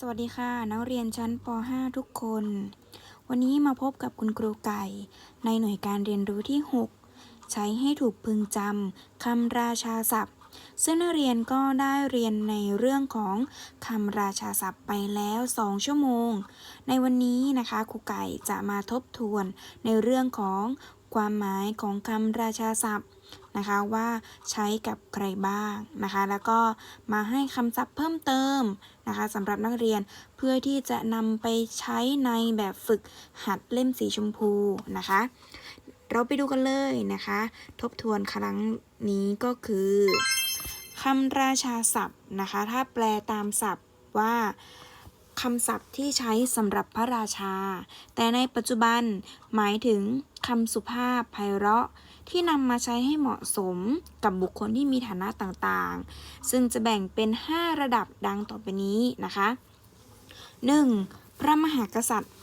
สวัสดีค่ะนักเรียนชั้นป .5 ทุกคน วันนี้มาพบกับคุณครูไก่ ในหน่วยการเรียนรู้ที่ 6 ใช้ให้ถูกพึงจำคำราชาศัพท์ ซึ่งนักเรียนก็ได้เรียนในเรื่องของคำราชาศัพท์ไปแล้ว 2 ชั่วโมง ในวันนี้นะคะครูไก่จะมาทบทวนในเรื่องของความหมายของคำราชาศัพท์ นะคะว่าใช้กับใครบ้างนะคะ แล้วก็มาให้คำศัพท์เพิ่มเติมนะคะสำหรับนักเรียนเพื่อที่จะนำไปใช้ในแบบฝึกหัดเล่มสีชมพูนะคะ เราไปดูกันเลยนะคะ ทบทวนครั้งนี้ก็คือคำราชาศัพท์นะคะ ถ้าแปลตามศัพท์ว่า คำศัพท์ที่ใช้สำหรับพระราชา แต่ในปัจจุบันหมายถึงคำสุภาพไพเราะ ที่นำมาใช้ให้เหมาะสมกับบุคคลที่มีฐานะต่างๆ ซึ่งจะแบ่งเป็น 5 ระดับดังต่อไปนี้นะคะ 1. พระมหากษัตริย์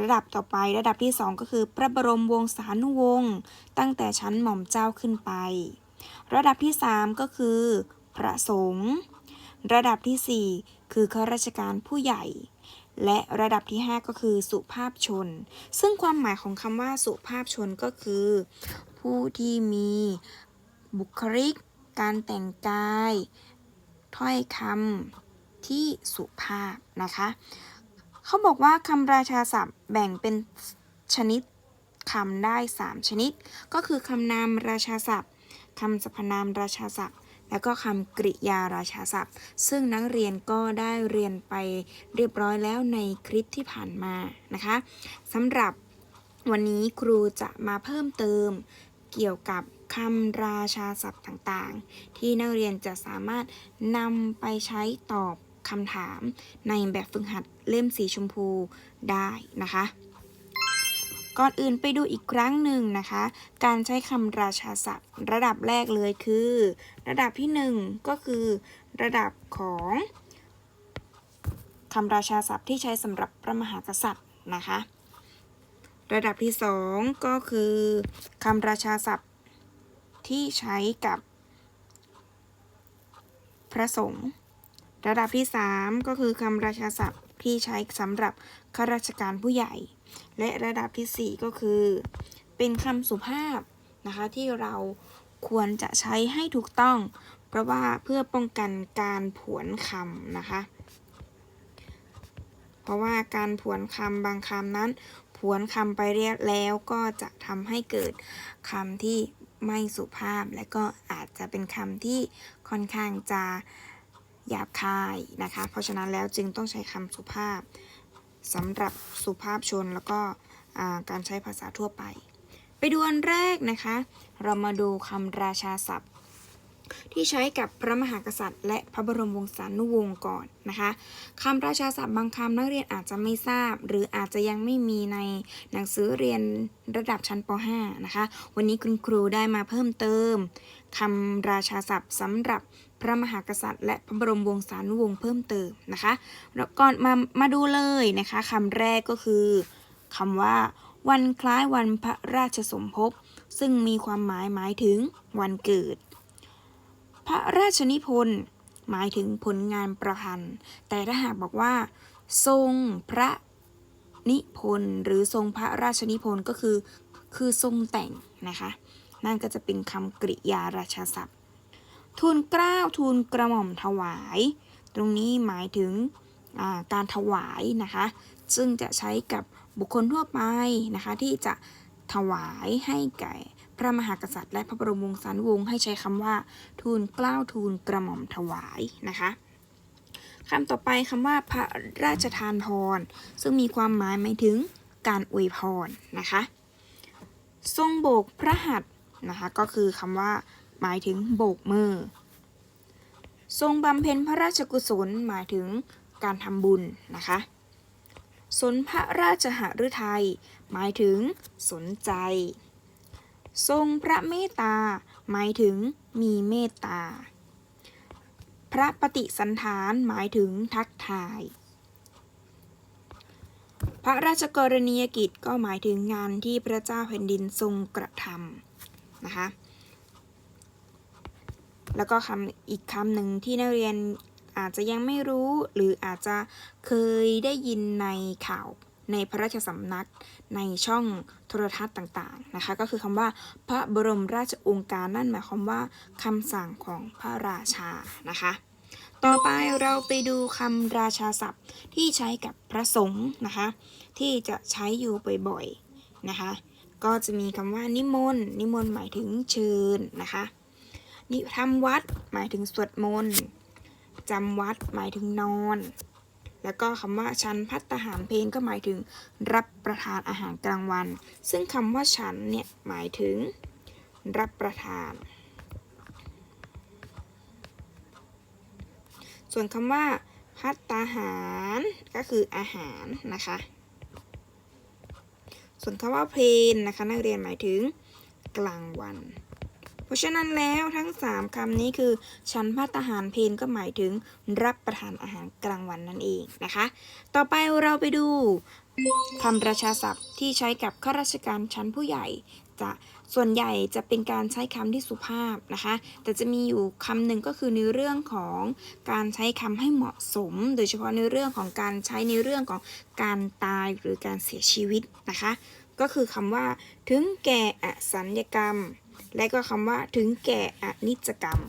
ระดับต่อไประดับที่ 2 ก็คือ พระบรมวงศานุวงศ์ตั้งแต่ชั้นหม่อมเจ้าขึ้นไป ระดับที่ 3 ก็คือ พระสงฆ์ระดับทีสี่4 คือข้าราชการผู้ใหญ่ และระดับที่ 5 ก็คือสุภาพชน ซึ่งความหมายของคำว่าสุภาพชนก็คือ ผู้ที่มีบุคลิก การแต่งกาย ถ้อยคำที่สุภาพนะคะ เขาบอกว่าคำราชาศัพท์แบ่งเป็นชนิดคำได้ 3 ชนิด ก็คือคำนามราชาศัพท์คำสรรพนามราชาศัพท์ แล้วก็คำกริยาราชาศัพท์ ซึ่งนักเรียนก็ได้เรียนไปเรียบร้อยแล้วในคลิปที่ผ่านมานะคะสำหรับวันนี้ครูจะมาเพิ่มเติมเกี่ยวกับคำราชาศัพท์ต่างๆ ที่นักเรียนจะสามารถนำไปใช้ตอบคำถามในแบบฝึกหัดเล่มสีชมพูได้นะคะ ก่อนอื่นไปดูอีกครั้งหนึ่งนะคะ การใช้คำราชาศัพท์ ระดับแรกเลยคือ ระดับที่หนึ่งก็คือ ระดับของคำราชาศัพท์ที่ใช้สำหรับพระมหากษัตริย์นะคะ ระดับที่สองก็คือคำราชาศัพท์ที่ใช้กับ พระสงฆ์ระดับที่สามก็คือคำราชาศัพท์ที่ใช้สำหรับข้าราชการผู้ใหญ่ และระดับที่สี่ก็คือ เป็นคำสุภาพนะคะที่เราควรจะใช้ให้ถูกต้อง เพราะว่าเพื่อป้องกันการผวนคำนะคะ เพราะว่าการผวนคำบางคำนั้น ผวนคำไปเรียกแล้วก็จะทำให้เกิดคำที่ไม่สุภาพ และก็อาจจะเป็นคำที่ค่อนข้างจะหยาบคายนะคะ เพราะฉะนั้นแล้วจึงต้องใช้คำสุภาพ สำหรับสุภาพชนแล้วก็การใช้ภาษาทั่วไป ไปดูอันแรกนะคะ เรามาดูคำราชาศัพท์ ที่ใช้กับพระมหากษัตริย์ และพระบรมวงศานุวงศ์ก่อนนะคะคำราชาศัพท์บางคำนักเรียนอาจจะไม่ทราบ หรืออาจจะยังไม่มีในหนังสือเรียนระดับชั้นป .5 นะคะ วันนี้คุณครูได้มาเพิ่มเติมคำราชาศัพท์สำหรับ พระมหากษัตริย์ และพระบรมวงศานุวงศ์เพิ่มเติมนะคะแล้วก่อนมามาดูเลยนะคะคำแรกก็คือคำว่า วันคล้ายวันพระราชสมภพซึ่งมีความหมายหมายถึงวันเกิด พระราชนิพนธ์หมายถึงผลงานประพันธ์ แต่ถ้าหากบอกว่า ทรงพระนิพนธ์หรือทรงพระราชนิพนธ์ก็คือ คือทรงแต่งนะคะ นั่นก็จะเป็นคำกริยาราชาศัพท์ ทูลเกล้าทูลกระหม่อมถวาย ตรงนี้หมายถึงการถวายนะคะ ซึ่งจะใช้กับบุคคลทั่วไปนะคะ ที่จะถวายให้แก่พระมหากษัตริย์และพระบรมวงศานุวงศ์ให้ใช้คำว่า ทูลเกล้าทูลกระหม่อมถวายนะคะคำต่อไปคำว่าพระราชทานพร ซึ่งมีความหมายหมายถึงการอวยพรนะคะ ทรงโบกพระหัตถ์นะคะ ก็คือคำว่า หมายถึงโบกมือ ทรงบำเพ็ญพระราชกุศลหมายถึงการทำบุญนะคะ สนพระราชหฤทัยหมายถึงสนใจ ทรงพระเมตตา หมายถึงมีเมตตา พระปฏิสันฐานหมายถึงทักทาย พระราชกรณียกิจก็หมายถึงงานที่พระเจ้าแผ่นดินทรงกระทำนะคะ แล้วก็คำอีกคำหนึ่งที่นักเรียนอาจจะยังไม่รู้หรืออาจจะเคยได้ยินในข่าวในพระราชสำนักในช่องโทรทัศน์ต่างๆนะคะก็คือคำว่าพระบรมราชองการนั่นหมายความว่าคำสั่งของพระราชานะคะ ต่อไปเราไปดูคำราชาศัพท์ที่ใช้กับพระสงฆ์นะคะที่จะใช้อยู่บ่อยๆนะคะก็จะมีคำว่านิมนต์นิมนต์หมายถึงเชิญนะคะ นิทำวัดหมายถึงสวดมนต์จำวัดหมายถึงนอน แล้วก็คำว่าฉันพัตตาหารเพลก็หมายถึงรับประทานอาหารกลางวัน ซึ่งคำว่าฉันเนี่ยหมายถึงรับประทาน ส่วนคำว่าพัตตาหารก็คืออาหารนะคะ ส่วนคำว่าเพลนนะคะนักเรียนหมายถึงกลางวัน ราะฉะนั้นแล้วทั้ง 3คำนี้คือชั้นพัตตหารเพนก็หมายถึงรับประทานอาหารกลางวันนั่นเองนะคะ ต่อไปเราไปดูคำราชาศัพท์ที่ใช้กับข้าราชการชั้นผู้ใหญ่จะส่วนใหญ่จะเป็นการใช้คำที่สุภาพนะคะ แต่จะมีอยู่คำหนึ่งก็คือในเรื่องของการใช้คำให้เหมาะสม โดยเฉพาะในเรื่องของการใช้ในเรื่องของการตายหรือการเสียชีวิตนะคะ ก็คือคำว่า ถึงแก่อสัญญกรรม และก็คำว่าถึงแก่อนิจกรรม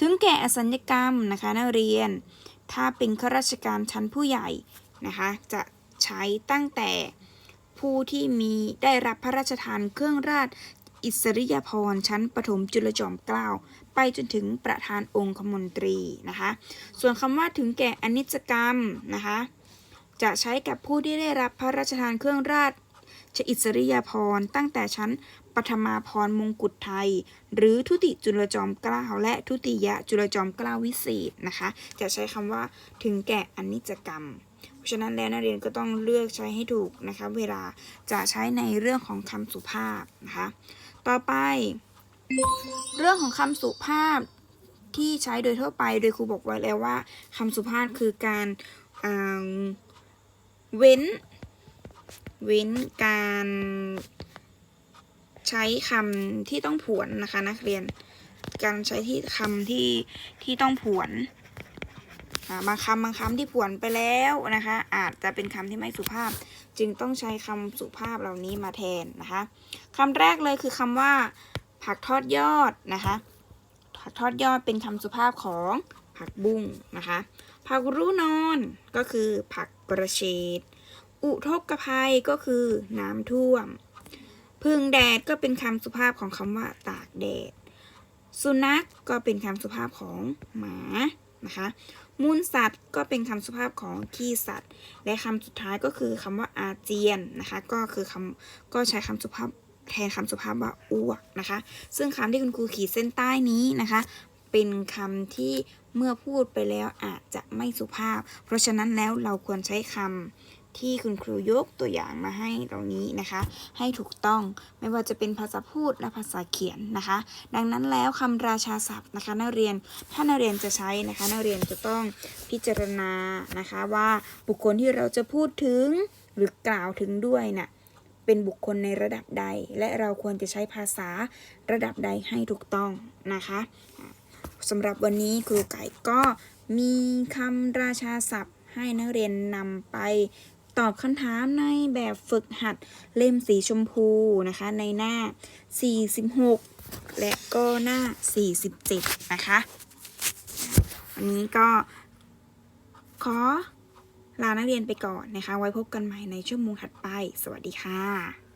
ถึงแก่อสัญญกรรมนะคะนักเรียน ถ้าเป็นข้าราชการชั้นผู้ใหญ่นะคะจะใช้ตั้งแต่ผู้ที่มีได้รับพระราชทานเครื่องราชอิสริยาภรณ์ชั้นปฐมจุลจอมเกล้าไปจนถึงประธานองคมนตรีนะคะ ส่วนคำว่าถึงแก่อนิจกรรมนะคะ จะใช้กับผู้ที่ได้รับพระราชทานเครื่องราชอิสริยาภรณ์ตั้งแต่ชั้น ปฐมาภรณ์มงกุฎไทย หรือทุติจุลจอมเกล้าและทุติยจุลจอมเกล้าวิเศษนะคะ จะใช้คำว่าถึงแก่อนิจกรรม เพราะฉะนั้นแล้วนักเรียนก็ต้องเลือกใช้ให้ถูกนะคะ เวลาจะใช้ในเรื่องของคำสุภาพนะคะ ต่อไป เรื่องของคำสุภาพที่ใช้โดยทั่วไปโดยครูบอกไว้แล้วว่าคำสุภาพคือการเว้น เว้นการ ใช้คำที่ต้องผวนนะคะ นักเรียน การใช้ที่คำที่ที่ต้องผวนบางคำบางคำที่ผวนไปแล้วนะคะ อาจจะเป็นคำที่ไม่สุภาพ จึงต้องใช้คำสุภาพเหล่านี้มาแทนนะคะคำแรกเลยคือคำว่า ผักทอดยอดนะคะผักทอดยอดเป็นคำสุภาพของผักบุ้งนะคะ ผักรู้นอนก็คือผักกระเฉดอุทกภัยก็คือน้ำท่วม พึ่งแดดก็เป็นคำสุภาพของคำว่าตากแดด สุนัขก็เป็นคำสุภาพของหมานะคะมูลสัตว์ก็เป็นคำสุภาพของขี้สัตว์ และคำสุดท้ายก็คือคำว่าอาเจียนนะคะ ก็คือคำก็ใช้คำสุภาพแทนคำสุภาพว่าอ้วกนะคะ ซึ่งคำที่คุณครูขีดเส้นใต้นี้นะคะ เป็นคำที่เมื่อพูดไปแล้วอาจจะไม่สุภาพ เพราะฉะนั้นแล้วเราควรใช้คำ ที่คุณครูยกตัวอย่างมาให้ตรงนี้นะคะ ให้ถูกต้องไม่ว่าจะเป็นภาษาพูดและภาษาเขียนนะคะ ดังนั้นแล้วคำราชาศัพท์นะคะ นักเรียนถ้านักเรียนจะใช้นะคะ นักเรียนจะต้องพิจารณานะคะว่าบุคคลที่เราจะพูดถึงหรือกล่าวถึงด้วยน่ะเป็นบุคคลในระดับใด และเราควรจะใช้ภาษาระดับใดให้ถูกต้องนะคะสำหรับวันนี้ครูไก่ก็มีคำราชาศัพท์ให้นักเรียนนำไป ตอบคำถามในแบบฝึกหัดเล่มสีชมพูนะคะ ในหน้า 46 และก็หน้า 47 นะคะวันนี้ก็ขอลานักเรียนไปก่อนนะคะ ไว้พบกันใหม่ในชั่วโมงถัดไป สวัสดีค่ะ